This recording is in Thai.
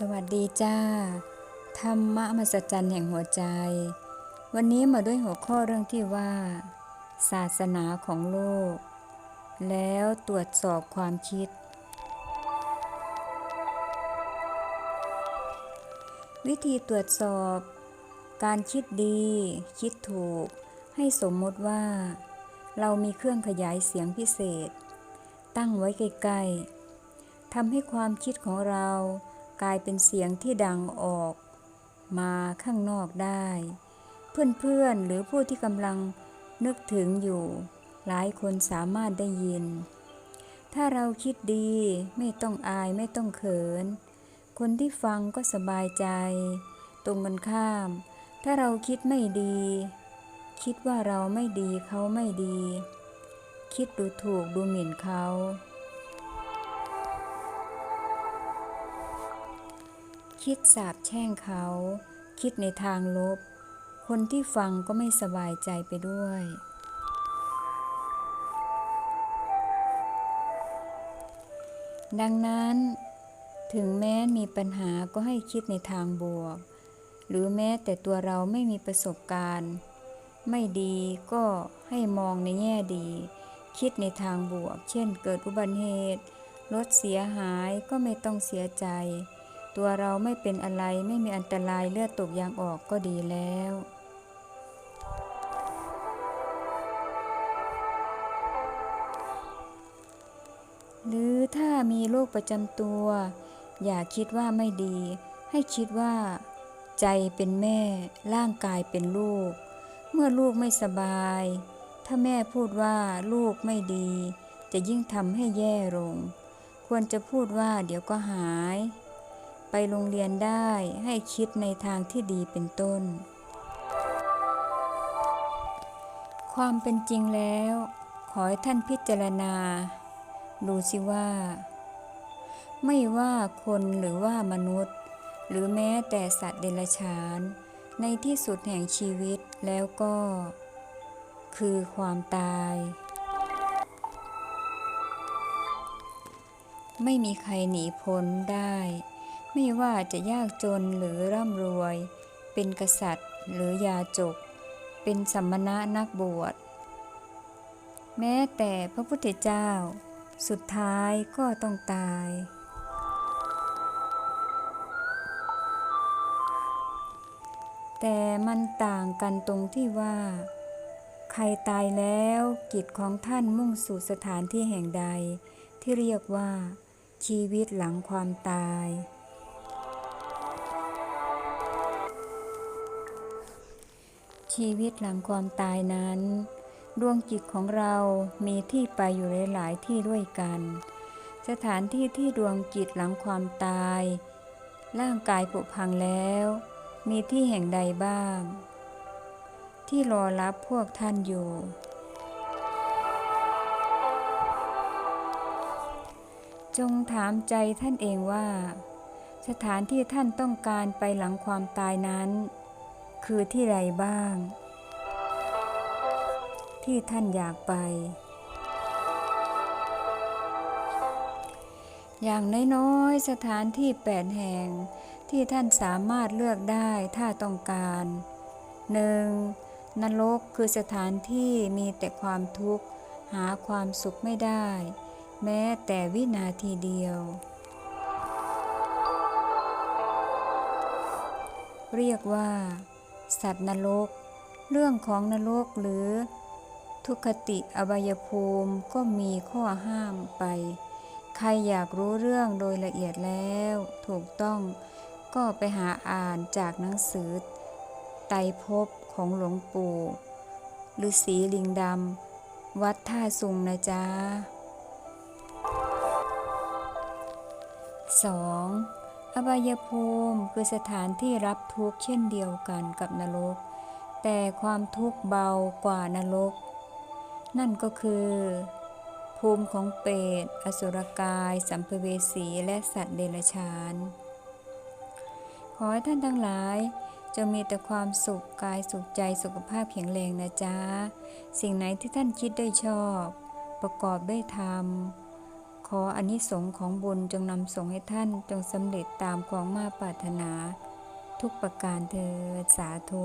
สวัสดีจ้า ธรรมะมหัศจรรย์แห่งหัวใจ วันนี้มาด้วยหัวข้อเรื่องที่ว่า ศาสนาของโลก แล้วตรวจสอบความคิด วิธีตรวจสอบ การคิดดี คิดถูก ให้สมมติว่า เรามีเครื่องขยายเสียงพิเศษ ตั้งไว้ใกล้ๆทำให้ความคิดของเรา กลายเป็นเสียงที่ดังออกมาข้างนอกได้ เพื่อนๆหรือผู้ที่กำลังนึกถึงอยู่ หลายคนสามารถได้ยิน ถ้าเราคิดดีไม่ต้องอายไม่ต้องเขิน คนที่ฟังก็สบายใจ ตรงกันข้าม ถ้าเราคิดไม่ดี คิดว่าเราไม่ดีเขาไม่ดี คิดดูถูกดูหมิ่นเขา คิดสาบแช่งเขา คิดในทางลบ คนที่ฟังก็ไม่สบายใจไปด้วย ดังนั้น ถึงแม้มีปัญหาก็ให้คิดในทางบวก หรือแม้แต่ตัวเราไม่มีประสบการณ์ ไม่ดีก็ให้มองในแง่ดี คิดในทางบวก เช่น เกิดอุบัติเหตุรถเสียหายก็ไม่ต้องเสียใจ ตัวเราไม่เป็นอะไรไม่มีอันตรายเลือดตกยางออกก็ดีแล้วหรือถ้ามีโรคประจำตัว อย่าคิดว่าไม่ดี ให้คิดว่า ใจเป็นแม่ ร่างกายเป็นลูก เมื่อลูกไม่สบาย ถ้าแม่พูดว่าลูกไม่ดี จะยิ่งทำให้แย่ลง ควรจะพูดว่าเดี๋ยวก็หาย ไปโรงเรียนได้ให้คิดในทางที่ดีเป็นต้น ความเป็นจริงแล้ว ขอให้ท่านพิจารณา ดูสิว่า ไม่ว่าคนหรือว่ามนุษย์ หรือแม้แต่สัตว์เดรัจฉาน ในที่สุดแห่งชีวิตแล้วก็ คือความตายไม่มีใครหนีพ้นได้ ไม่ว่าจะยากจนหรือร่ำรวย เป็นกษัตริย์หรือยาจก เป็นสัมมณะนักบวช แม้แต่พระพุทธเจ้า สุดท้ายก็ต้องตาย แต่มันต่างกันตรงที่ว่า ใครตายแล้วกิจของท่านมุ่งสู่สถานที่แห่งใด ที่เรียกว่าชีวิตหลังความตาย ชีวิตหลังความตายนั้น ดวงจิตของเรามีที่ไปอยู่หลาย ๆ ที่ด้วยกัน สถานที่ที่ดวงจิตหลังความตาย ร่างกายผุพังแล้ว มีที่แห่งใดบ้าง ที่รอรับพวกท่านอยู่จงถามใจท่านเองว่า สถานที่ท่านต้องการไปหลังความตายนั้น คือที่ใดบ้าง ที่ท่านอยากไป อย่างน้อยๆสถานที่แปดแห่งที่ท่านสามารถเลือกได้ถ้าต้องการ 1. นรกคือสถานที่มีแต่ความทุกข์ หาความสุขไม่ได้ แม้แต่วินาทีเดียว เรียกว่า สัตว์นรก เรื่องของนรกหรือ ทุกขติอบายภูมิก็มีข้อห้ามไป ใครอยากรู้เรื่องโดยละเอียดแล้ว ถูกต้องก็ไปหาอ่านจากหนังสือ ไตรภพของหลวงปู่ฤาษีลิงดำ วัดท่าสุงนะจ๊ะ 2. อบายภูมิคือสถานที่รับทุกข์เช่นเดียวกันกับนรก แต่ความทุกข์เบากว่านรก นั่นก็คือ ภูมิของเปรตอสุรกาย สัมภเวสีและสัตว์เดรัจฉาน ขอให้ท่านทั้งหลายจะมีแต่ความสุขกายสุขใจสุขภาพแข็งแรงนะจ๊ะ สิ่งไหนที่ท่านคิดได้ชอบ ประกอบได้ทำ ขออนิสงส์ของบุญจงนำส่งให้ท่านจงสำเร็จตามความมาปรารถนา ทุกประการเธอญสาธุ